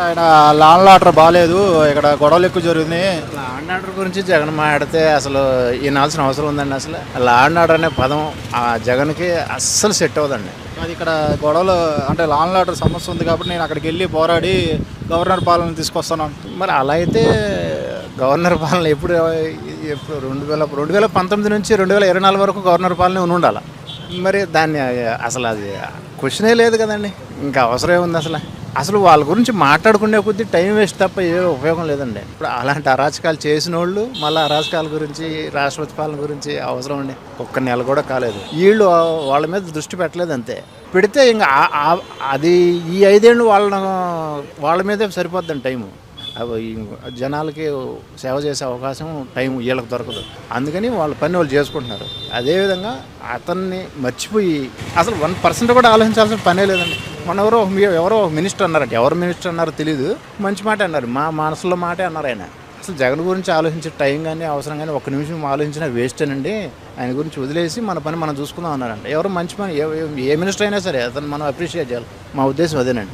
ఆయన lawn later బాగాలేదు ఇక్కడ గొడవలు ఎక్కువ జరుగుతున్నాయి. లా అండ్ ఆర్డర్ గురించి జగన్ మాట్లాడితే అసలు ఈనాల్సిన అవసరం ఉందండి అసలు. లా అండ్ ఆర్డర్ అనే పదం ఆ జగన్కి అస్సలు సెట్ అవ్వదండి. అది ఇక్కడ గొడవలు అంటే లాన్ లాటర్ సమస్య ఉంది కాబట్టి నేను అక్కడికి వెళ్ళి పోరాడి గవర్నర్ పాలన తీసుకొస్తాను మరి అలా అయితే గవర్నర్ పాలన ఎప్పుడు ఎప్పుడు రెండు వేల రెండు వేల పంతొమ్మిది నుంచి రెండు వేల ఇరవై నాలుగు వరకు గవర్నర్ పాలన ఉండి ఉండాలి? మరి దాన్ని అసలు అది క్వశ్చనే లేదు కదండి. ఇంకా అవసరం ఏముంది అసలు. అసలు వాళ్ళ గురించి మాట్లాడుకునే కొద్దీ టైం వేస్ట్ తప్ప ఏ ఉపయోగం లేదండి. ఇప్పుడు అలాంటి అరాచకాలు చేసిన వాళ్ళు మళ్ళీ అరాచకాల గురించి రాష్ట్రపతి పాలన గురించి అవసరం అండి. ఒక్క నెల కూడా కాలేదు. వీళ్ళు వాళ్ళ మీద దృష్టి పెట్టలేదు అంతే. పెడితే ఇంకా అది ఈ ఐదేళ్ళు వాళ్ళ వాళ్ళ మీదే సరిపోద్దండి టైము. అవి జనాలకి సేవ చేసే అవకాశం టైం వీళ్ళకి దొరకదు. అందుకని వాళ్ళు పని వాళ్ళు చేసుకుంటున్నారు. అదేవిధంగా అతన్ని మర్చిపోయి అసలు వన్ పర్సెంట్ కూడా ఆలోచించాల్సిన పనే లేదండి. మన ఎవరో ఎవరో ఒక మినిస్టర్ అన్నారంట ఎవరు మినిస్టర్ అన్నారో తెలియదు మంచి మాట అన్నారు. మా మనసులో మాటే అన్నారు ఆయన. అసలు జగన్ గురించి ఆలోచించే టైం కానీ అవసరం కానీ ఒక్క నిమిషం ఆలోచించినా వేస్ట్ అనండి ఆయన గురించి వదిలేసి మన పని మనం చూసుకుందాం అన్నారంట. ఎవరు మంచి పని ఏ మినిస్టర్ అయినా సరే అతను మనం అప్రిషియేట్ చేయాలి. మా ఉద్దేశం అదేనండి.